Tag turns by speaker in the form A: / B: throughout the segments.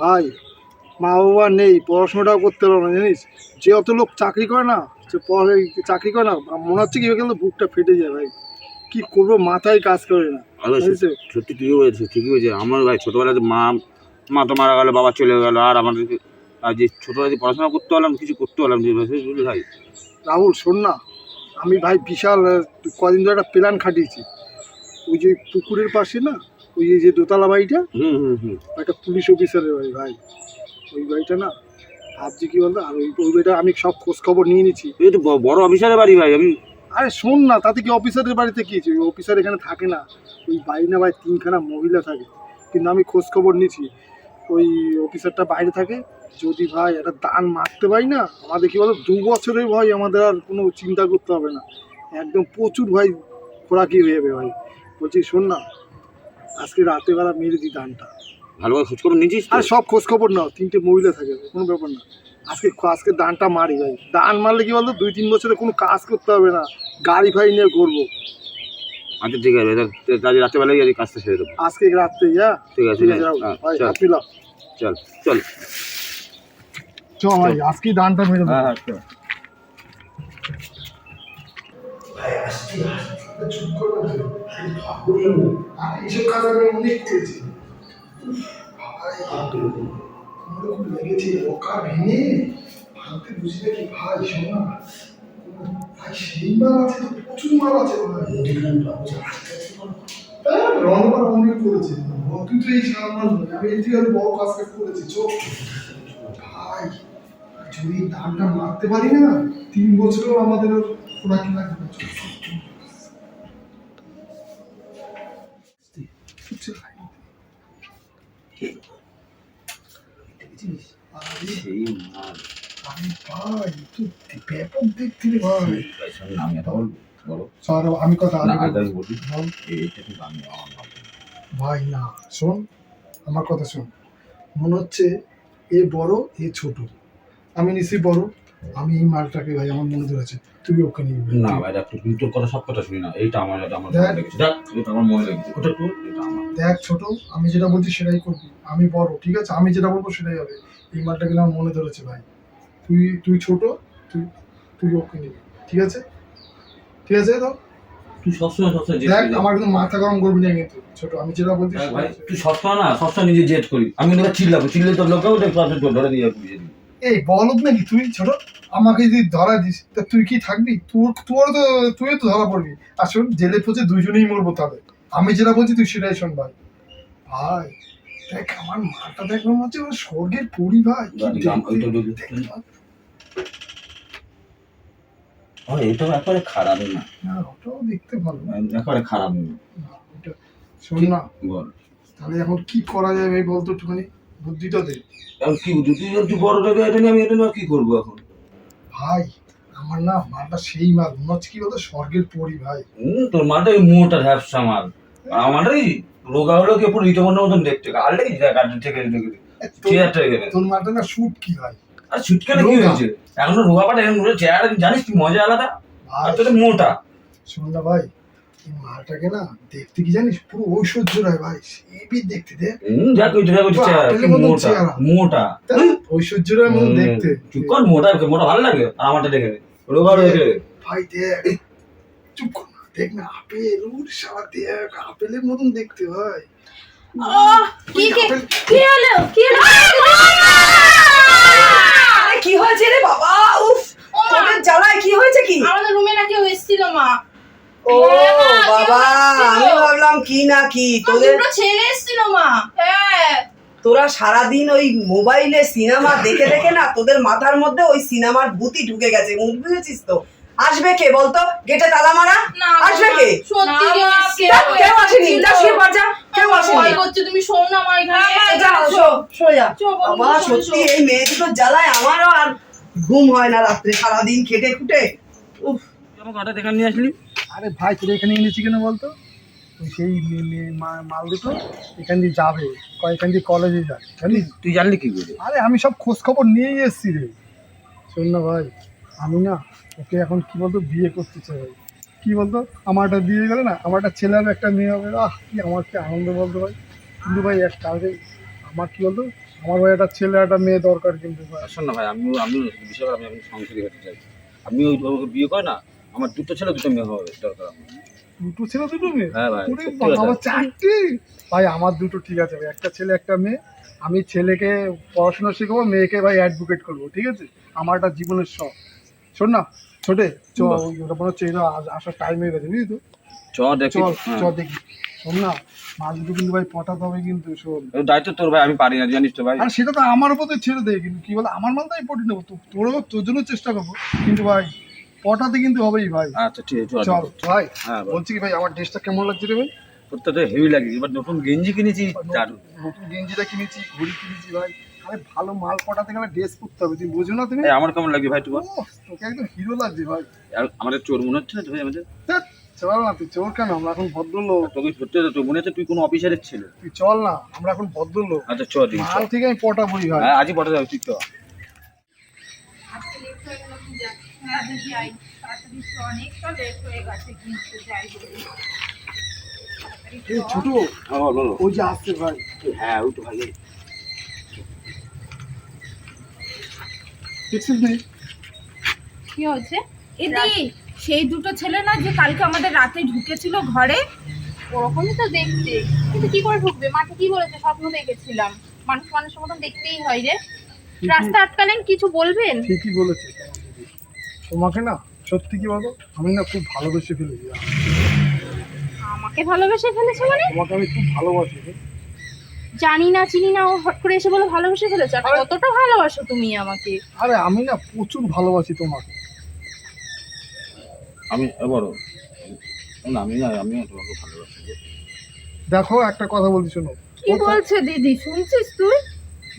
A: ভাই মা বাবা নেই পড়াশোনাটাও করতে পারো না জানিস? যে অত লোক চাকরি করে না সে পড়া চাকরি করে না মনে হচ্ছে কি কিন্তু বুকটা ফেটে যায় ভাই। কি করব মাথায় কাজ করে না?
B: সত্যি ঠিকই বলেছে ঠিকই বলেছে আমার ভাই ছোটোবেলাতে মা মা তো মারা গেলো বাবা চলে গেলো আর আমাদেরকে আর যে ছোটোবেলাতে পড়াশোনা করতে পারলাম কিছু করতে পারলাম যে বুঝলি ভাই
A: রাহুল শোন না আমি ভাই বিশাল কদিন ধরে একটা প্ল্যান খাটিয়েছি। ওই যে পুকুরের পাশে না ওই যে- দোতলা বাড়িটা?
B: হুম হুম হুম।
A: একটা পুলিশ অফিসারের বাড়ি ভাই। ওই বাড়িটা না ভাবছি কি বলতো আর ওই ওই বাড়িটা আমি সব খোঁজ খবর নিয়ে নিচ্ছি।
B: এই তো বড় অফিসারের বাড়ি ভাই আমি
A: আরে শোন না তাতে কি অফিসারের বাড়িতে কি? ওই অফিসার এখানে থাকে না। ওই বাড়ি না ভাই তিনখানা মহিলা থাকে। কিন্তু আমি খোঁজ খবর নিয়েছি ওই অফিসারটা বাইরে থাকে। যদি ভাই একটা দান মারতে পারি না আমাদের কি বলো দু বছরের ভাই আমাদের আর কোনো চিন্তা করতে হবে না। একদম প্রচুর ভাই খোরাকি হয়ে যাবে ভাই। বলছি শোন না আজকে রাতে বেলা মেরে দিই দানটা
B: ভালোভাবে খোঁজখবর নিয়েছিস?
A: আর সব খোঁজ খবর নাও তিনটে মহিলা থাকে কোনো ব্যাপার না। আজকে আজকে দানটা মারি ভাই। দান মারলে কি বলতো দুই তিন বছরে কোনো কাজ করতে হবে না। গাড়ি ফাড়ি নিয়ে করব
B: আচ্ছা ঠিক আছে রাত্রেবেলায় গিয়ে কাজটা সেরে দেবো।
A: আজকে রাত্রে হ্যাঁ
B: ঠিক আছে। হ্যাঁ, চল। চল চল।
A: ভাই আজকে দানটা মেরে দেবো।
B: হ্যাঁ হ্যাঁ চল
A: এইসব কাজ আমি অনেক করেছি। ভাই আমার খুব লেগেছে ওকা ভেঙে বুঝি নাকি ভাই শোন ভাই সেই মাল আছে তো প্রচুর মাল আছে ভাই। হ্যাঁ, অনেক করেছে। তুই তো এই সারা মাল আমি এর থেকে বড় কাজ কাজ করেছি চোখ ভাই যদি মারতে পারি না তিন বছরেও আমাদের কি লাগবে না। চল, চল, চল। চল, ভাই। আরে
B: সেই মাল।
A: আরে ভাই তুই দেখতে রে ভাই।
B: আমি এটা বলো।
A: স্যার আমি কথা আগে
B: বলি। এইটা কিন্তু আমি
A: ভাই না শোন আমার কথা শোন। মনে হচ্ছে এ বড় এ ছোট। আমি নিশ্চয়ই বড়। আমি এই মালটাকে ভাই আমার মনে ধরেছে তুই ওকে নিয়ে না
B: ভাই দেখ তুই তোর কথা সব কথা শুনি না। এইটা আমার এটা আমার
A: দেখ।
B: মনে লেগেছে। দেখ এটা আমার মনে লেগেছে। ওটা তোর এটা আমার।
A: দেখ ছোট আমি যেটা বলছি সেটাই করবি। আমি বড় ঠিক আছে? আমি যেটা বলব সেটাই হবে। এই মালটা কিন্তু আমার মনে ধরেছে ভাই। তুই তুই ছোট তুই তুই ওকে নিবি ঠিক আছে? ঠিক আছে তো?
B: তুই সবসময় সবসময়
A: দেখ আমার কিন্তু মাথা গরম করবি না কিন্তু ছোট আমি যেটা বলছি
B: ভাই তুই সবসময় না সবসময় নিজে জেদ করি আমি কিন্তু চিল্লাবো চিল্লে তোর লোকেও দেখ তোর ধরে দিয়ে বুঝিয়ে
A: এই বলদ নাকি তুই ছোট? আমাকে যদি ধরা দিস তা তুই কি থাকবি? তোর তোর তো তুই তো ধরা পড়বি। আর শোন জেলে পচে দুজনেই মরবো তাহলে। আমি যেটা বলছি তুই সেটাই শোন ভাই। ভাই দেখ আমার মাটা দেখ মনে হচ্ছে ওর স্বর্গের পরি ভাই?
B: ও এটা একেবারে খারাপ না।
A: না ওটাও দেখতে ভালো।
B: একেবারে খারাপ না।
A: শোন না।
B: বল।
A: তাহলে এখন কি করা যাবে বলতো একটুখানি? বুদ্ধিটা দে।
B: এখন কি বুঝলি তুই যদি বড় টাকা এটা নিয়ে আমি এটা নিয়ে কি করব এখন?
A: ভাই আমার না মালটা সেই মাল মনে হচ্ছে কি বলতো স্বর্গের পরি ভাই।
B: হুম তোর মালটা ওই মোটা ঝাপসা মাল। আর আমার এই রোগা হলো কি পুরো রিটমনের মতন দেখতে আর থেকে দেখি
A: তোর-
B: চেয়ারটা গেলে।
A: তোর মালটা না শুট কি ভাই।
B: আর ছুটকালে কি হয়েছে? এখন রোগা পাটা এরকম চেয়ার জানিস কি মজা আলাদা? আর তোর মোটা।
A: শোন না ভাই এই মালটাকে না দেখতে কি জানিস? পুরো ঐশ্বর্য রায় ভাই হেবি দেখতে দে।
B: মোটা মোটা।
A: ঐশ্বর্য রায় মতন দেখতে।
B: চুপ কর মোটা মোটা ভালো লাগে আর আমারটা দেখে রোগা
A: ভাই দেখ চুপ কর না দেখ না আপেল উর সারা দেখ আপেলের মতন দেখতে ভাই।
C: কি কি হলো? কি হলো?
D: কি হয়েছে রে বাবা? উফ জ্বালায় কি হয়েছে কি?
C: আমাদের রুমে না কেউ এসেছিল মা।
D: ও
C: হ্যাঁ,
D: বাবা। আমি ভাবলাম কি না কি? তোদের
C: ছেলে এসেছিল মা। হ্যাঁ।
D: তোরা সারাদিন ওই মোবাইলে সিনেমা দেখে দেখে না তোদের মাথার মধ্যে ওই সিনেমার ভূতি ঢুকে গেছে মুখ বুঝেছিস তো? আসবে কে বলতো? গেটে তালা মারা? আসবে কে?
C: কেউ
D: আসেনি যা শুয়ে পড় যা কেউ আসেনি।
C: করছে তুমি শোন না আমার এখানে
D: হ্যাঁ, যা শো শো যা।
C: চো, বন্ধু,
D: বাবা সত্যি এই মেয়ে দুটো জ্বালায় আমারও আর ঘুম হয় না রাত্রে সারাদিন খেটে খুটে।
B: আমার কাটা দেখে নিয়ে আসলি?
A: আরে ভাই তোর এখানে এনেছি কেন বলতো? সেই মাল দুটো এখান দিয়ে যাবে দিয়ে কলেজে যায় জানিস?
B: তুই জানলি কি করে?
A: আরে আমি সব খোঁজ খবর নিয়েই এসেছি রে। শোন না ভাই আমি না ওকে এখন কি বলতো বিয়ে করতে চাই। ভাই কি বলতো আমার একটা বিয়ে গেলে না আমার একটা ছেলে হবে একটা মেয়ে হবে। আহ কি আমার কি আনন্দ বলতো ভাই। কিন্তু ভাই এক কালকে আমার কি বলতো আমার ভাই একটা ছেলে একটা মেয়ে দরকার কিন্তু
B: শোন না ভাই আমিও বিশেষ করে আমি আমি সংসারী হতে চাই। আমি ওই বিয়ে করে না? আমার দুটো ছেলে দুটো মেয়ে হবে দরকার
A: দুটো ছেলে দুটো মেয়ে?
B: হ্যাঁ ভাই
A: ওরে বাবা, আমার চারটি? ভাই আমার দুটো ঠিক আছে ভাই একটা ছেলে একটা মেয়ে। আমি ছেলেকে পড়াশোনা শেখাবো মেয়েকে ভাই অ্যাডভোকেট করব ঠিক আছে? আমার একটা জীবনের শখ। শোন না ছোটে আসার টাইম হয়ে গেছে বুঝলি তো?
B: চ দেখি।
A: চল
B: হ্যাঁ।
A: চ দেখি। শোন না মাছ দুটো কিন্তু ভাই পটাতে হবে কিন্তু শোন।
B: দায়িত্ব তোর ভাই আমি পারি না জানিস তো ভাই।
A: আর সেটা তো আমার উপর তো ছেড়ে দেয় কিন্তু কি বলে আমার মাল তো আমি পটি নেব তোরও তোর জন্য চেষ্টা করব। কিন্তু ভাই পটাতে কিন্তু হবেই ভাই।
B: আচ্ছা ঠিক আছে
A: চল ভাই
B: হ্যাঁ
A: বলছি কি ভাই আমার ড্রেসটা কেমন লাগছে রে ভাই?
B: তো হেভি লাগে এবার নতুন গেঞ্জি কিনেছি দারুণ।
A: নতুন গেঞ্জিটা কিনেছি ঘড়ি কিনেছি ভাই। আরে ভালো মাল পটাতে গেলে ড্রেস করতে হবে তুমি বোঝো না তুমি?
B: আমার কেমন লাগছে ভাই তুই বল?
A: তোকে একদম হিরো লাগছে ভাই।
B: আর আমাদের চোর মনে হচ্ছে না তো ভাই আমাদের
A: চল না তুই চোর কেন? আমরা এখন ভদ্রলোক।
B: তোকে সত্যি তোর মনে হচ্ছে তুই কোনো অফিসারের ছেলে?
A: তুই চল না আমরা এখন ভদ্রলোক।
B: আচ্ছা চল
A: মাল থেকে আমি পটাবই ভাই।
B: হ্যাঁ আজই পটা যাবে তুই তো।
C: হয়ে হ্যাঁ দিদি তাড়াতাড়ি অনেকটা লেট হয়ে গেছে কিন্তু যাই বলি তাড়াতাড়ি চ।
A: এই ছোট
B: হ্যাঁ বল। বলো
A: ওই যে আসছে ভাই।
B: হ্যাঁ ওই তো ভাই
A: দেখছিস নেই
C: কি হয়েছে? এদি সেই দুটো ছেলে না যে কালকে আমাদের রাতে ঢুকেছিল ঘরে? ওরকমই তো দেখতে। কিন্তু কি করে ঢুকবে? মাকে কি বলেছে? স্বপ্ন দেখেছিলাম। মানুষ মানুষের মতন দেখতেই হয় রে। রাস্তা আটকালেন কিছু বলবেন?
A: ঠিকই বলেছে। তোমাকে না সত্যি কি বলো আমি না খুব ভালোবেসে ফেলেছি।
C: আমাকে ভালোবেসে ফেলেছে মানে?
A: তোমাকে আমি খুব ভালোবাসি রে।
C: জানি না চিনি না ও হট করে এসে বলে ভালোবেসে ফেলেছে। আর
A: আরে-
C: কতটা ভালোবাসো তুমি আমাকে?
A: আরে আমি না প্রচুর ভালোবাসি তোমাকে।
B: আমি এ বড় না আমি না আমি তোমাকে ভালোবাসি গো।
A: দেখো একটা কথা বলছি শোনো।
C: কি
A: ও ক-
C: বলছে দিদি? শুনছিস তুই?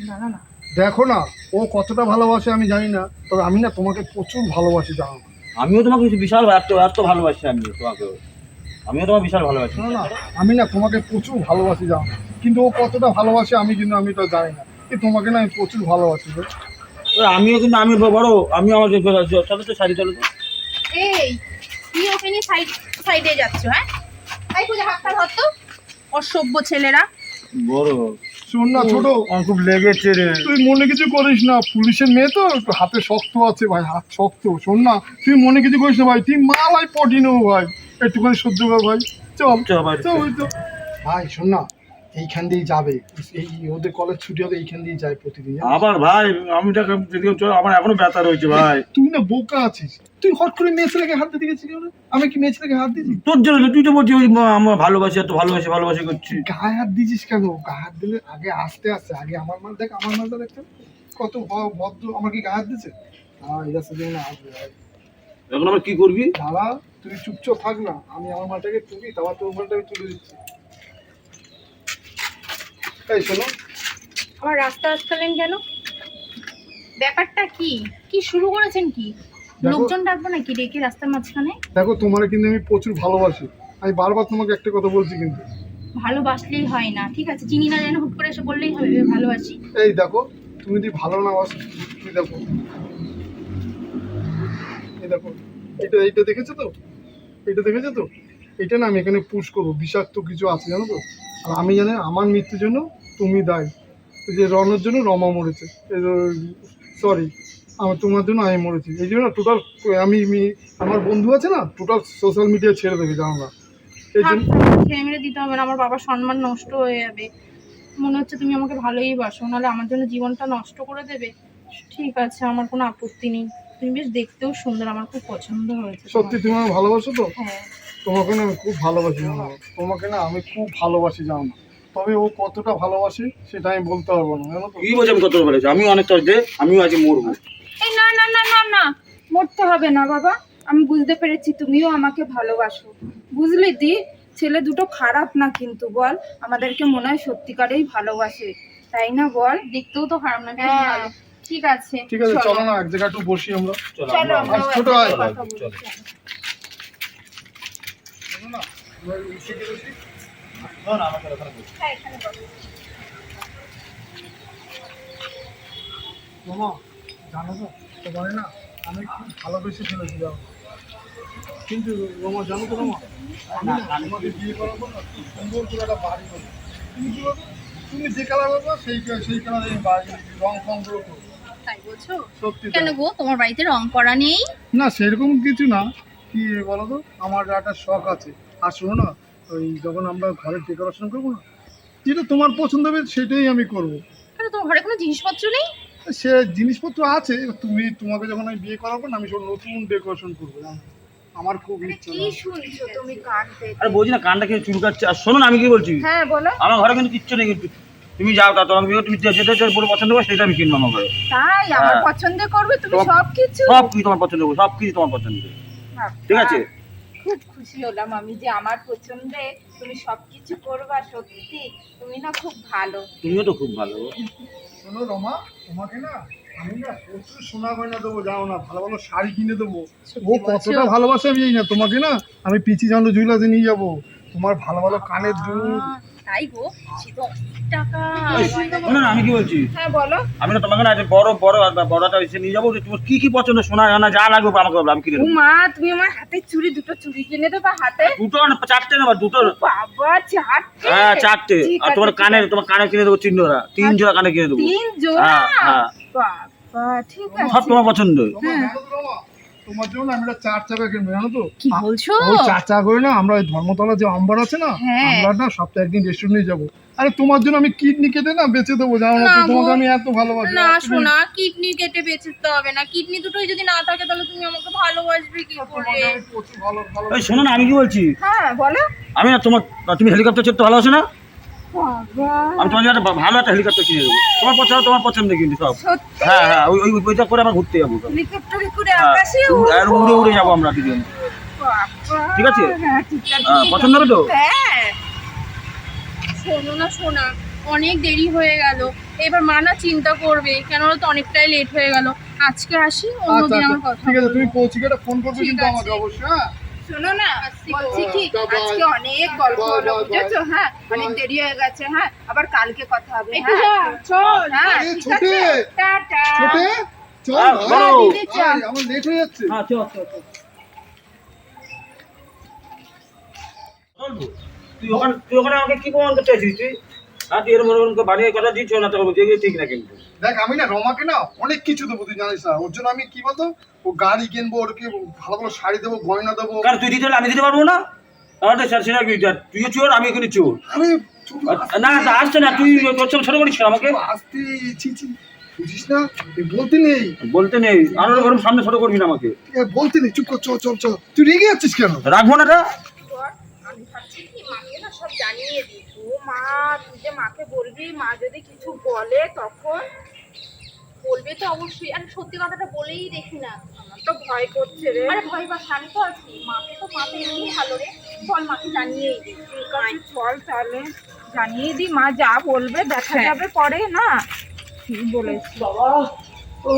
C: না না না।
A: দেখো না ও কতটা ভালোবাসে আমি জানি না তবে আমি না তোমাকে প্রচুর ভালোবাসি জানো।
B: আমিও তোমাকে বিশাল এত এত ভালোবাসি আমি তোমাকে আমিও তোমাকে বিশাল ভালোবাসি।
A: শোনো না আমি না তোমাকে প্রচুর ভালোবাসি জানো। কিন্তু ও কতটা ভালোবাসে আমি কিন্তু আমি তো জানি না এই তোমাকে না আমি প্রচুর ভালোবাসি গো।
B: আমিও কিন্তু আমি বড় আমি আমার চলো তো শাড়ি চলো তো।
C: এই তুই ওকে নিয়ে সাইড সাইডে যাচ্ছ হ্যাঁ? তাই পূজা হাতটা ধর তো। অসভ্য ছেলেরা।
B: বড়।
A: শোন না ছোট।
B: আমার খুব লেগেছে রে।
A: তুই মনে কিছু করিস না পুলিশের মেয়ে তো একটু হাতে শক্ত আছে ভাই হাত শক্ত শোন না। তুই মনে কিছু করিস না ভাই তুই মালাই পটি নেব ভাই। একটুখানি সহ্য কর ভাই। চল
B: চল ভাই,
A: চল ভাই শোন না এইখান দিয়েই যাবে। এই ওদের কলেজ ছুটি হবে এইখান দিয়ে যায় প্রতিদিন
B: আবার ভাই আমি যেদিকে চল আমার এখনও ব্যথা রয়েছে ভাই।
A: তুই না বোকা আছিস। তুই হট করে মেয়ে ছেলেকে হাত দিতে গেছিস কেন? আমি কি মেয়ে ছেলেকে হাত দিয়েছি?
B: তোর জন্য তুই তো বলছিস ওই আমার ভালোবাসি এত ভালোবাসি ভালোবাসি করছি।
A: গায়ে হাত দিয়েছিস কেন? গায়ে হাত দিলে আগে আসতে আসতে আগে আমার মাল দেখ আমার মালটা দেখতে কত ভদ্র আমার কি গায়ে হাত দিচ্ছে হ্যাঁ এটা সেদিন না
B: এখন আবার কি করবি?
A: দাদা তুই চুপচাপ থাক না আমি আমার মালটাকে তুলি তারপর তোর মালটাকে তুলে দিচ্ছি। এই শোনো।
C: আমার রাস্তা আটকালেন কেন? ব্যাপারটা কি? কি শুরু করেছেন কি। লোকজন ডাকবো নাকি ডেকে রাস্তার মাঝখানে?
A: দেখো তোমার কিন্তু আমি প্রচুর ভালোবাসি। আমি বারবার তোমাকে একটা কথা বলছি কিন্তু।
C: ভালোবাসলেই হয় না ঠিক আছে? চিনি না যেন হুট করে এসে বললেই হবে ভালোবাসি।
A: এই দেখো তুমি যদি ভালো না বাসো তুমি দেখো। এই দেখো এটা এইটা দেখেছ তো? এটা দেখেছ তো? এটা না আমি এখানে পুশ করব বিষাক্ত কিছু আছে জানো তো? আর আমি জানি আমার মৃত্যুর জন্য তুমি দায়ী। যে রণের জন্য রমা মরেছে। সরি আমার তোমার জন্য আমি মরেছি। এই জন্য টোটাল আমি আমার বন্ধু আছে না টোটাল সোশ্যাল মিডিয়া ছেড়ে দেবে জানো না এই জন্য
C: ছেড়ে মেরে দিতে হবে না আমার বাবার সম্মান নষ্ট হয়ে যাবে। মনে হচ্ছে তুমি আমাকে ভালোই বাসো নাহলে আমার জন্য জীবনটা নষ্ট করে দেবে। ঠিক আছে আমার কোনো আপত্তি নেই। তুমি বেশ দেখতেও সুন্দর আমার খুব পছন্দ হয়েছে
A: সত্যি তুমি আমাকে ভালোবাসো তো?
C: হ্যাঁ।
A: তোমাকে না আমি খুব ভালোবাসি তোমাকে না আমি খুব ভালোবাসি জানো। না তবে ও কতটা ভালোবাসি সেটা আমি বলতে পারব না জানো তো।
B: কি বলছি আমি কত বলেছি আমিও অনেক কাজ যে আমিও আজ মরবো।
E: এই না না না না না মরতে হবে না বাবা। আমি বুঝতে পেরেছি তুমিও আমাকে ভালোবাসো। বুঝলি দি ছেলে দুটো খারাপ না কিন্তু বল। আমাদেরকে মনে হয় সত্যিকারেই ভালোবাসে তাই না বল?
C: দেখতেও তো খারাপ না
E: হ্যাঁ। ঠিক আছে
A: ঠিক আছে চলো। না এক জায়গায় একটু বসি আমরা।
B: চলো আমরা-
A: ছোট
E: বলি।
B: চলো।
A: না, মামা জানো তো? তোমার না আমি খুব ভালোবেসে ফেলেছি কিন্তু জানো তো রমা আমি না বিয়ে করার না খুব সুন্দর করে একটা বাড়ি করব। তুমি কি তুমি যে কালার বলব সেই সেই কালার এই বাড়ি রং ফংগুলো করব।
C: তাই বলছো?
A: সত্যি
C: কেন গো তোমার বাড়িতে রং করা নেই?
A: না সেরকম কিছু না। কি বলো তো? আমার একটা শখ আছে। আর শোনো না ওই যখন আমরা ঘরের ডেকোরেশন করব না যেটা তোমার পছন্দ হবে সেটাই আমি করব।
C: কেন তোমার ঘরে কোনো জিনিসপত্র নেই?
A: সে জিনিসপত্র আছে তুমি তোমাকে যখন আমি বিয়ে করাবো না আমি সব নতুন ডেকোরেশন করব। আমার খুব ইচ্ছা
E: কি শুনছো তুমি কান
B: আরে বলছি না কানটা কিন্তু চুলকাচ্ছে আর শোনো না আমি কি বলছি?
E: হ্যাঁ বলো।
B: আমার ঘরে কিন্তু কিচ্ছু নেই কিন্তু তুমি যাও তা তোমাকে তুমি যেটা যেটা বলে পছন্দ করো সেটা আমি কিনবো আমার ঘরে।
E: তাই আমার
B: হ্যাঁ।
E: পছন্দ করবে তুমি
B: সব-
E: সব কিছু
B: সব কিছু তোমার পছন্দ করব সব কিছু তোমার পছন্দ। ঠিক আছে?
E: খুব খুশি হলাম আমি যে আমার পছন্দে তুমি সবকিছু করবা সত্যি তুমি না খুব ভালো।
B: তুমিও তো খুব ভালো।
A: শোনো রমা তোমাকে না আমি না প্রচুর সোনা গয়না দেবো যাও না ভালো ভালো শাড়ি কিনে দেবো। ও কতটা ভালোবাসে আমি জানি না তোমাকে না আমি পিচি জানো জুয়েলার্সে নিয়ে যাব। তোমার ভালো ভালো কানের দুল
C: তাই গো সে তো অনেক টাকা।
B: শোনো না আমি কি বলছি?
E: হ্যাঁ বলো।
B: আমি না তোমাকে না আজ বড় বড় বড়টা এসে নিয়ে যাব যে তোমার কি কি পছন্দ সোনা জানা যা লাগবে আমাকে বলো, আমি কিনে
E: ও
B: দেবো।
E: মা তুমি আমার হাতে চুড়ি দুটো চুড়ি কিনে দেবা হাতে?
B: দুটো না চারটে নেবা দুটো।
E: বাবা চারটে?
B: হ্যাঁ চারটে।
E: ঠিক
B: আর
E: আছে,
B: তোমার
E: ঠিক
B: কানে
E: আছে।
B: তোমার কানে কিনে দেবো তিন জোড়া। তিন জোড়া কানে কিনে দেবো।
E: তিন জোড়া?
B: হ্যাঁ, হ্যাঁ।
E: বাবা ঠিক
B: সব
E: আছে।
B: তোমার পছন্দ।
A: তোমার জন্য আমি একটা চার চাকা কিনবো জানো তো?
C: কি বলছো?
A: ওই চার চাকা করে না আমরা ওই ধর্মতলা যে আম্বার আছে না
C: হ্যাঁ।
A: আমরা না সপ্তাহে একদিন রেস্টুরেন্টে যাব। আরে তোমার জন্য আমি কিডনি কেটে না বেঁচে দেবো জানো না তোমাকে আমি এত ভালোবাসি
C: না শোনা কিডনি কেটে বেঁচতে হবে না। কিডনি দুটোই যদি না থাকে তাহলে তুমি আমাকে ভালোবাসবে কি করে?
B: এই শোনো না আমি কি বলছি?
E: হ্যাঁ বলো।
B: আমি না তোমার তুমি হেলিকপ্টার চড়তে ভালোবাসো না? আমি তোমার জন্য একটা ভালো একটা হেলিকপ্টার কিনে দেবো। তোমার পছন্দ তোমার পছন্দ কিন্তু সব। হ্যাঁ হ্যাঁ ওই ওই ওইটা করে আমরা ঘুরতে যাব হ্যাঁ, আর উড়ে উড়ে যাব আমরা দুজন। ঠিক আছে?
E: হ্যাঁ
B: হ্যাঁ, পছন্দ হবে তো?
E: হ্যাঁ।
C: শোনো না শোনা। অনেক দেরি হয়ে গেল। এবার মা না চিন্তা করবে কেন তো অনেকটাই লেট হয়ে গেল। আজকে আসি
A: আচ্ছা
C: অন্যদিন
A: আচ্ছা
C: আমার কথা
A: ঠিক আছে তুমি। পৌঁছে গেলে ফোন করবে কিন্তু আমাকে অবশ্যই হ্যাঁ?
E: শোনো না বলছি কি
A: bye.
E: আজকে অনেক গল্প হলো বুঝেছ? হ্যাঁ অনেক দেরি হয়ে গেছে হ্যাঁ আবার কালকে কথা হবে হ্যাঁ?
C: চল।
E: হ্যাঁ ঠিক আছে টাটা।
A: ছোটে? চল
B: হ্যাঁ,
A: আমার লেট হয়ে যাচ্ছে।
B: হ্যাঁ চল চল চল। তুই ওখানে তুই ওখানে আমাকে কি প্রমাণ করতে চাইছিস তুই তুই এরকম বানিয়ে কথা দিচ্ছ না তো ঠিক না কিন্তু।
A: দেখ আমি না রমাকে না অনেক কিছু দেবো তুই জানিস না। ওর জন্য আমি কি বলতো ও গাড়ি কিনবো ওরকে ভালো ভালো শাড়ি দেবো গয়না দেবো।
B: কারণ তুই দিতে হলে আমি দিতে পারব না? তাহলে স্যার সেটা কি তুইও চোর আমি এখানে চোর।
A: ছোট
B: না আসছে না তুই তোর সঙ্গে ছোট করিস আমাকে।
A: আসতে ছি ছি। বুঝিস না? এ বলতে নেই।
B: বলতে নেই আরও ওরকম সামনে ছোট করবি না আমাকে।
A: এ বলতে নেই চুপ কর চল চল চল। তুই রেগে যাচ্ছিস কেন?
B: রাখব না টা
E: আমি ভাবছি কি মাকে না সব জানিয়ে দিই। মা তুই যে মাকে বলবি মা যদি কিছু বলে তখন
C: বলবে তো অবশ্যই। আর সত্যি কথাটা বলেই দেখি না।
E: আমার তো ভয় করছে রে।
C: আরে ভয় পাস আমি তো আছি। মাকে তো মাকে এমনি ভালো রে। চল মাকে জানিয়েই দিই।
E: ঠিক আছে চল তাহলে। জানিয়ে দি মা যা বলবে দেখা
C: হ্যাঁ।
E: যাবে পরে না? ঠিক বলেছি?
D: বাবা ও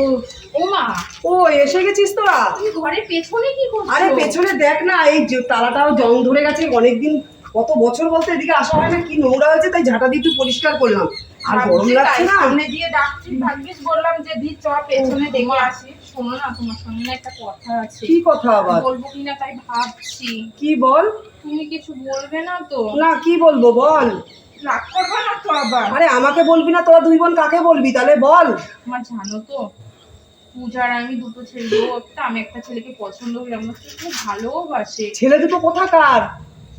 C: ও মা
D: ও এসে গেছিস তোরা
C: তুই ঘরের পেছনে কি করছিস?
D: আরে পেছনে দেখ না এই যে তালাটাও জং ধরে গেছে অনেকদিন কত বছর বলতে এদিকে আসা হয় না কি নোংরা হয়েছে তাই ঝাঁটা দিয়ে একটু পরিষ্কার করলাম। আর গরম লাগছে না?
E: সামনে দিয়ে ডাকছি ভাগ্যিস বললাম যে দি চ পেছনে দেখে আসি।
C: শোনো না তোমার সঙ্গে না একটা কথা আছে।
D: কি কথা আবার?
C: বলব কিনা তাই ভাবছি।
D: কি বল?
C: তুমি কিছু বলবে না তো?
D: না কি বলব বল?
E: রাগ করব না তো আবার?
D: আরে আমাকে বলবি না তোরা দুই বোন কাকে বলবি তাহলে বল।
C: আমার জানো তো পূজার আমি দুটো ছেলে। একটা আমি একটা ছেলেকে পছন্দ করি আমরা খুব ভালোবাসে
D: ছেলে দুটো কোথাকার?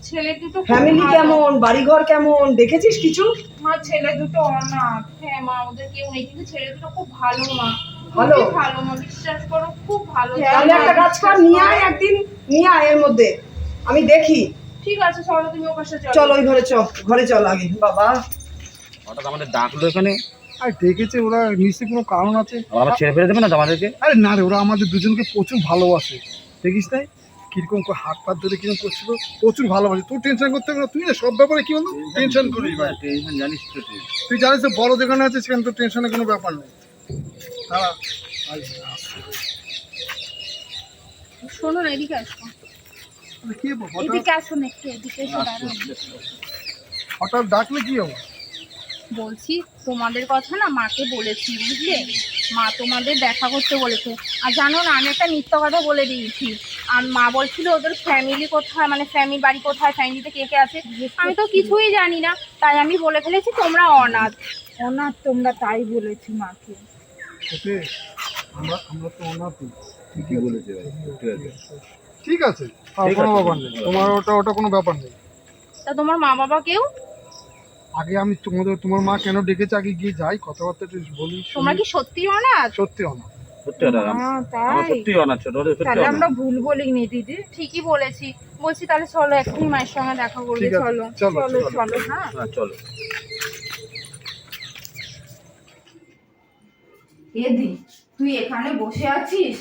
C: ছেলে দুটো
D: ফ্যামিলি কেমন? বাড়িঘর কেমন? দেখেছিস কিছু?
E: আমার ছেলে দুটো অনাথ।
C: হ্যাঁ মা ওদের কেউ নেই কিন্তু ছেলে দুটো খুব ভালো মা।
D: ভালো?
C: ভালো মা বিশ্বাস করো খুব ভালো।
D: তাহলে একটা কাজ কর নিয়ে আয় একদিন নিয়ে আয় এর মধ্যে। আমি দেখি।
C: ঠিক আছে চলো তুমি ওর পাশে
D: চল।
C: চলো
D: ওই ঘরে চল ঘরে চল আগে। বাবা।
B: হঠাৎ আমাদের ডাকলো এখানে।
A: আর ডেকেছে ওরা নিশ্চয়ই কোনো কারণ আছে?
B: আমার ছেড়ে ফেলে দেবে না আমাদেরকে
A: আরে না রে ওরা আমাদের দুজনকে প্রচুর ভালোবাসে। দেখিস তাই? কীরকম করে হাত পাত ধরে কীরকম করছিল? প্রচুর ভালোবাসে। তোর টেনশন করতে হবে না তুই না সব ব্যাপারে কি বলতো? টেনশন করিস ভাই।
B: টেনশন জানিস তো তুই।
A: তুই জানিস তো বড় যেখানে আছে সেখানে তো টেনশনের কোনো ব্যাপার নেই। আসবে।
C: শোনো না এদিকে আসো।
E: এদিকে আসুন একটু এদিকে
A: হঠাৎ ডাকলে কি হবে?
C: বলছি তোমাদের কথা না মাকে বলেছি বুঝলে? মা তোমাদের দেখা করতে বলেছে। আর জানো না আমি একটা মিথ্যা কথা বলে দিয়েছি। আর মা বলছিল ওদের ফ্যামিলি কোথায় মানে ফ্যামিলি বাড়ি কোথায় ফ্যামিলিতে কে কে আছে? আমি তো কিছুই জানি না তাই আমি বলে ফেলেছি তোমরা অনাথ।
E: অনাথ তোমরা তাই বলেছি মাকে।
A: আমরা আমরা তো অনাথই
B: ঠিকই বলেছে ঠিক আছে
A: কোনো ব্যাপার নেই। তোমার ওটা ওটা কোনো ব্যাপার নেই।
C: তা তোমার মা বাবা কেউ?
A: আগে আমি তোমাদের তোমার মা কেন ডেকেছে? আগে গিয়ে যাই কথাবার্তা বলি।
C: তোমরা কি সত্যি অনাথ?
A: সত্যি অনাথ।
B: সত্যি কথা
E: মা,
B: আমার
E: তাই।
B: সত্যি অনাথ ছোট
E: তাহলে আমরা ভুল বলিনি দিদি।
C: ঠিকই বলেছি। বলছি তাহলে চলো এক্ষুনি মায়ের সঙ্গে দেখা করবে। চলো
A: চলো,
C: চলো হ্যাঁ।
B: হ্যাঁ চলো।
E: এদি তুই এখানে বসে আছিস?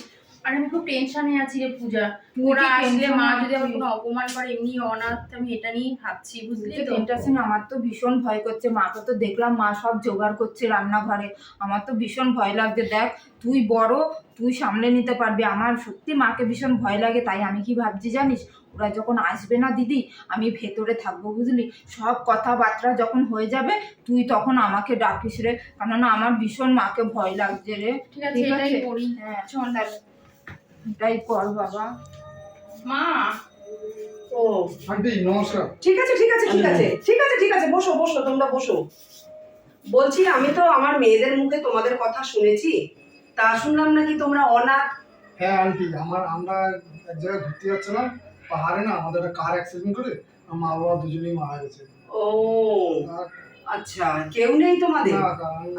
C: আর আমি খুব টেনশনে আছি রে পূজা। ওরা আসলে মা যদি আমার কোনো অপমান করে এমনি অনাথ আমি এটা নিয়েই ভাবছি বুঝলি তো?
E: টেনশন আমার তো ভীষণ ভয় করছে। মাকে তো দেখলাম মা সব জোগাড় করছে রান্নাঘরে। আমার তো ভীষণ ভয় লাগছে। দেখ তুই বড় তুই সামলে নিতে পারবি। আমার সত্যি মাকে ভীষণ ভয় লাগে তাই আমি কি ভাবছি জানিস? ওরা যখন আসবে না দিদি আমি ভেতরে থাকব বুঝলি? সব কথাবার্তা যখন হয়ে যাবে তুই তখন আমাকে ডাকিস রে। কেননা আমার ভীষণ মাকে ভয় লাগছে রে।
C: ঠিক আছে
E: হ্যাঁ এটাই কর বাবা।
C: মা।
D: ও
A: আন্টি নমস্কার।
D: ঠিক আছে ঠিক আছে ঠিক আছে ঠিক আছে ঠিক আছে বসো বসো তোমরা বসো। বলছি আমি তো আমার মেয়েদের মুখে তোমাদের কথা শুনেছি। তা শুনলাম নাকি তোমরা অনাথ?
A: হ্যাঁ আন্টি আমার আমরা এক জায়গায় ঘুরতে যাচ্ছিলাম পাহাড়ে না আমাদের একটা কার অ্যাক্সিডেন্ট করে আমার মা বাবা দুজনেই মারা গেছে।
D: ও আচ্ছা কেউ নেই তোমাদের?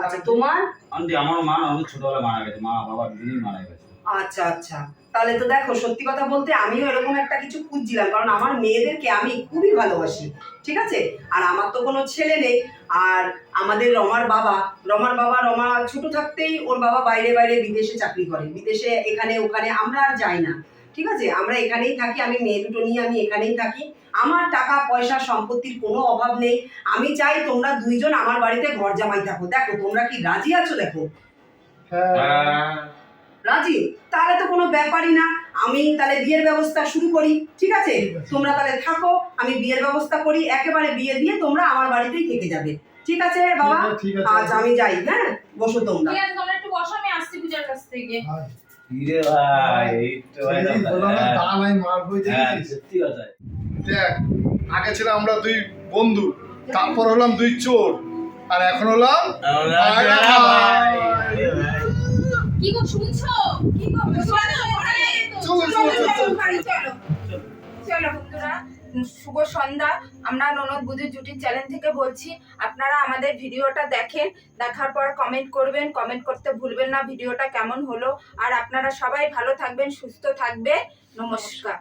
D: আচ্ছা তোমার?
B: আন্টি আমার মা অনেক ছোটবেলায় মারা গেছে মা বাবা দুজনেই মারা গেছে।
D: আচ্ছা আচ্ছা। তাহলে তো দেখো সত্যি কথা বলতে আমিও এরকম একটা কিছু খুঁজছিলাম কারণ আমার মেয়েদেরকে আমি খুবই ভালোবাসি ঠিক আছে? আর আমার তো কোনো ছেলে নেই আর আমাদের রমার বাবা রমার বাবা রমা ছোট থাকতেই ওর বাবা বাইরে বাইরে বিদেশে চাকরি করে বিদেশে এখানে ওখানে আমরা আর যাই না ঠিক আছে? আমরা এখানেই থাকি আমি মেয়ে দুটো নিয়ে আমি এখানেই থাকি। আমার টাকা পয়সা সম্পত্তির কোনো অভাব নেই আমি চাই তোমরা দুইজন আমার বাড়িতে ঘর জামাই থাকো। দেখো তোমরা কি রাজি আছো দেখো?
A: হ্যাঁ।
D: রাজি তাহলে তো কোনো ব্যাপারই না। আমি তাহলে বিয়ের ব্যবস্থা শুরু করি ঠিক আছে? তোমরা তাহলে থাকো আমি বিয়ের ব্যবস্থা করি একেবারে বিয়ে দিয়ে তোমরা আমার বাড়িতেই থেকে যাবে। ঠিক আছে বাবা?
A: আছে।
D: আচ্ছা আমি যাই হ্যাঁ? বসো তোমরা।
C: ঠিক আছে তোমরা একটু বসো আমি আসছি পূজার কাছ থেকে।
A: হ্যাঁ।
B: ভাই এই তো ভাই
A: সেদিন বললাম না,
B: হ্যাঁ,
A: তা নাই মার বই দেখেছিস?
B: সত্যি কথা।
A: দেখ আগে ছিলাম আমরা দুই বন্ধু তারপর হলাম দুই চোর আর এখন হলাম।
C: কি গো শুনছো? কি গো চলো
A: চলো, চলো, চলো, চলো।
E: বাড়ি চলো চলো। বন্ধুরা শুভ সন্ধ্যা। আমরা ননদ বুঝি জুটির চ্যানেল থেকে বলছি আপনারা আমাদের ভিডিওটা দেখেন দেখার পর কমেন্ট করবেন কমেন্ট করতে ভুলবেন না ভিডিওটা কেমন হলো আর আপনারা সবাই ভালো থাকবেন সুস্থ থাকবে নমস্কার।